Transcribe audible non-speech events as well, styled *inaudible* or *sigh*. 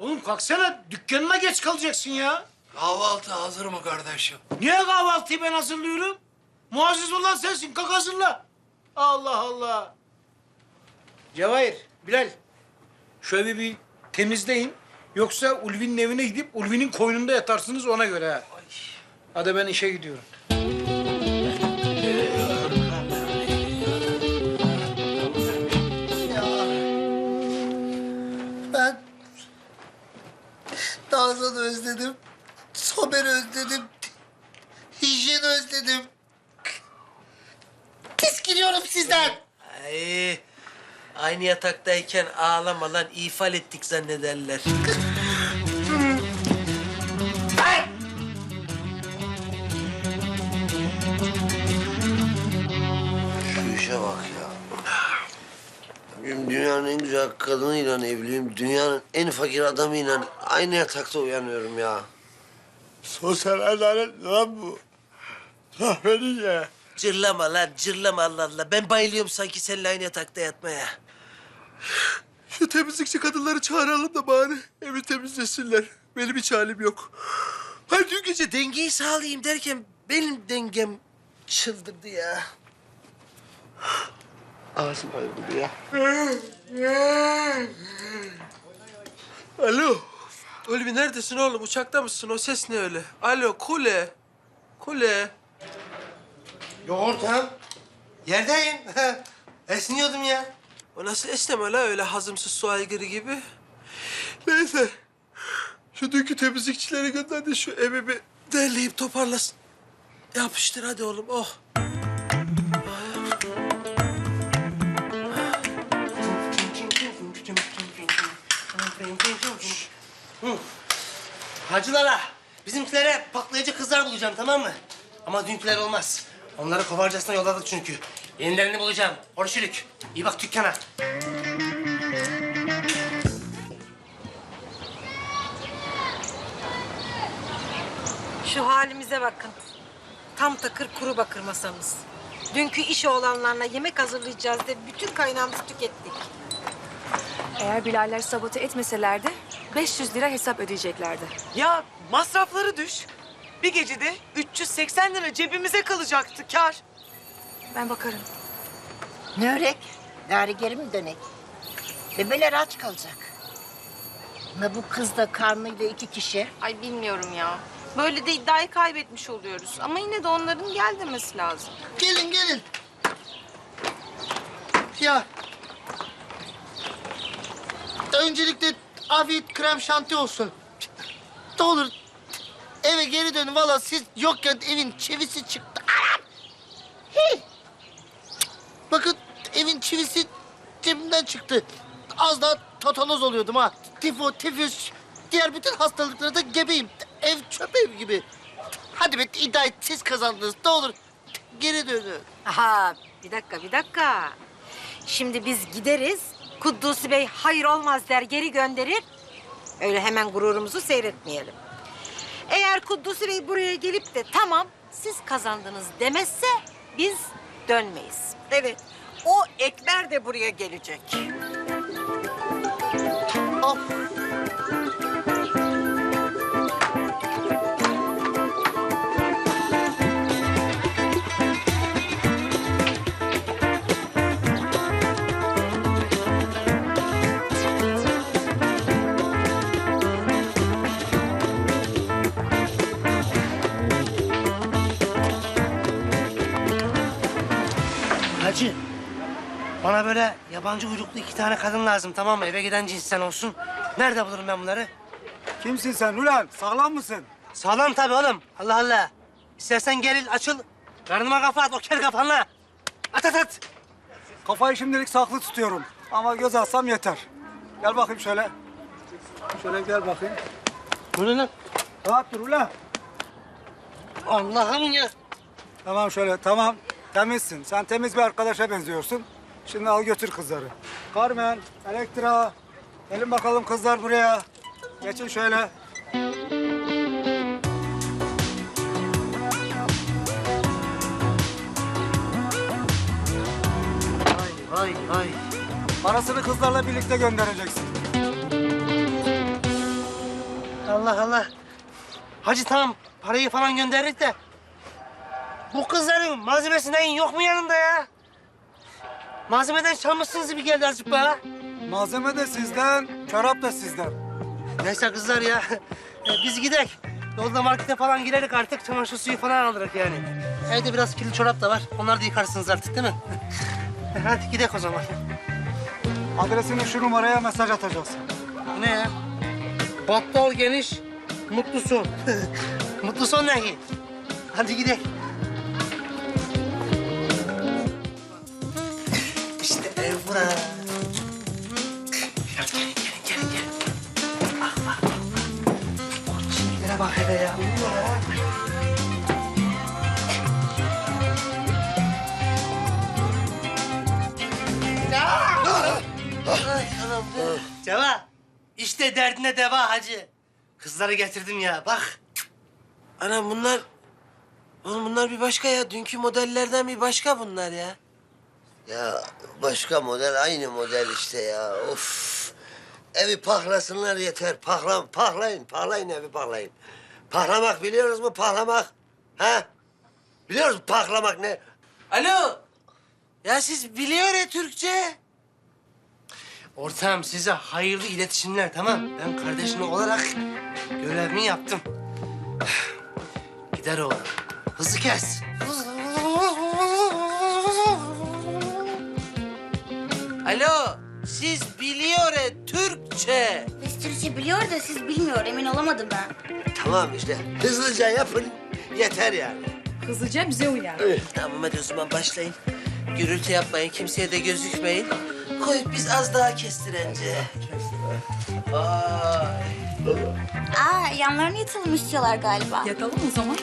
Oğlum kalksana dükkanına geç kalacaksın ya. Kahvaltı hazır mı kardeşim? Niye kahvaltıyı ben hazırlıyorum? Muazzez olan sensin kalk hazırla. Allah Allah. Cevahir, Bilal. Evi bir temizleyin. Yoksa Ulvi'nin evine gidip Ulvi'nin koynunda yatarsınız ona göre ha. Hadi ben işe gidiyorum. Nazan'ı özledim. Somer'i özledim. Hijyen özledim. Tiskiniyorum sizden. Ay, aynı yataktayken ağlama lan ifal ettik zannederler. Şu işe bak ya. Dünyanın en güzel kadınıyla evliyim. Dünyanın en fakir adamıyla aynı yatakta uyanıyorum ya. Sosyal adalet lan bu. Zaferin ya. Cırlama lan cırlama Allah Allah. Ben bayılıyorum sanki seninle aynı yatakta yatmaya. Şu temizlikçi kadınları çağıralım da bari evi temizlesinler. Benim hiç halim yok. Hayır dün gece dengeyi sağlayayım derken benim dengem çıldırdı ya. Ağzım ayrıldı ya. Alo. Ulvi neredesin oğlum? Uçakta mısın? O ses ne öyle? Alo kule. Kule. Yoğurtam. Yerdeyim. *laughs* Esniyordum ya. O nasıl esneme la öyle hazımsız su aygırı gibi? Neyse. Şu dünkü temizlikçileri gönderdi şu evi bir derleyip toparlasın. Yapıştır hadi oğlum oh. Hacılara, bizimkilere patlayıcı kızlar bulacağım tamam mı? Ama dünküler olmaz. Onları kovarcasına yolladık çünkü. Yenilerini bulacağım. Hoşçülük. İyi bak dükkana. Şu halimize bakın. Tam takır kuru bakır masamız. Dünkü iş oğlanlarına yemek hazırlayacağız diye bütün kaynağımızı tükettik. Eğer Bilaller sabote etmeselerdi 500 lira hesap ödeyeceklerdi. Ya masrafları düş. Bir gecede 380 lira cebimize kalacaktı kar. Ben bakarım. Ne örek? Gari geri mi dönek? Bebeler aç kalacak. Ne bu kız da karnıyla iki kişi. Ay bilmiyorum ya. Böyle de iddiayı kaybetmiş oluyoruz. Ama yine de onların gel demesi lazım. Gelin gelin. Ya. Öncelikle afiyet krem şanti olsun. Ne olur eve geri dönün. Valla siz yokken evin çivisi çıktı. Anam! Bakın evin çivisi cebimden çıktı. Az daha tatanoz oluyordum ha. Tifo, tifüs, diğer bütün hastalıklara da gebeyim. Ev çöp ev gibi. Hadi be iddia et, siz kazandınız. Ne olur geri dönün. Aha bir dakika bir dakika. Şimdi biz gideriz. Kuddusi Bey hayır olmaz der geri gönderir. Öyle hemen gururumuzu seyretmeyelim. Eğer Kuddusi Bey buraya gelip de tamam siz kazandınız demezse biz dönmeyiz. Evet o ekber de buraya gelecek. Al. Hacı, bana böyle yabancı uyruklu iki tane kadın lazım tamam mı? Eve giden cinsten olsun. Nerede bulurum ben bunları? Kimsin sen ulan? Sağlam mısın? Sağlam tabii oğlum. Allah Allah. İstersen geril, açıl. Karnıma kafa at, o kel kafanla. At at at. Kafayı şimdilik saklı tutuyorum. Ama göz alsam yeter. Gel bakayım şöyle. Şöyle gel bakayım. Bu ne lan? Rahat dur ulan. Allah'ım ya. Tamam şöyle tamam. Temizsin. Sen temiz bir arkadaşa benziyorsun. Şimdi al götür kızları. Carmen, Elektra. Gelin bakalım kızlar buraya. Geçin şöyle. Vay vay. Parasını kızlarla birlikte göndereceksin. Allah Allah. Hacı tamam parayı falan gönderdik de. Bu kızların malzemesinden yok mu yanında ya? Malzemeden çalmışsınız gibi geldi azıcık bana. Malzeme de sizden, çorap da sizden. Neyse kızlar ya. *laughs* E, Biz gidek. Yolda markete falan girerik artık. Çamaşır suyu falan alırız yani. Evde biraz kirli çorap da var. Onları da yıkarsınız artık değil mi? *laughs* Hadi gidek o zaman. Adresini şu numaraya mesaj atacaksın. Ne ya? Battal geniş, mutlu son. *laughs* mutlu son ne? Hadi gidelim. Bura. Ya gelin, gelin, gelin, gelin. Ah, ah. Oh, çiçeklere bak hele ya. Ay anam. Ceva, işte derdine deva hacı. Kızları getirdim ya, bak. Anam bunlar... Oğlum bunlar bir başka ya. Dünkü modellerden bir başka bunlar ya. Ya başka model aynı model işte ya. Of. Evi pahlasınlar yeter. Pahlam, pahlayın, pahlayın evi pahlayın. Pahlamak biliyoruz mu pahlamak? Ha? Biliyoruz mu pahlamak ne? Alo. Ya siz biliyor ya Türkçe. Ortağım size hayırlı iletişimler tamam. Ben kardeşin olarak görevimi yaptım. Gider oğlum. Hızlı kes. Alo. Siz biliyor ya Türkçe. Biz Türkçe biliyor da siz bilmiyor. Emin olamadım ben. Tamam işte. Hızlıca yapın. Yeter yani. Hızlıca bize uyar. Tamam hadi o zaman başlayın. Gürültü yapmayın, kimseye de gözükmeyin. Koyup biz az daha kestirence. Ay. Aa yanlarını yatalım istiyorlar galiba. Yatalım o zaman.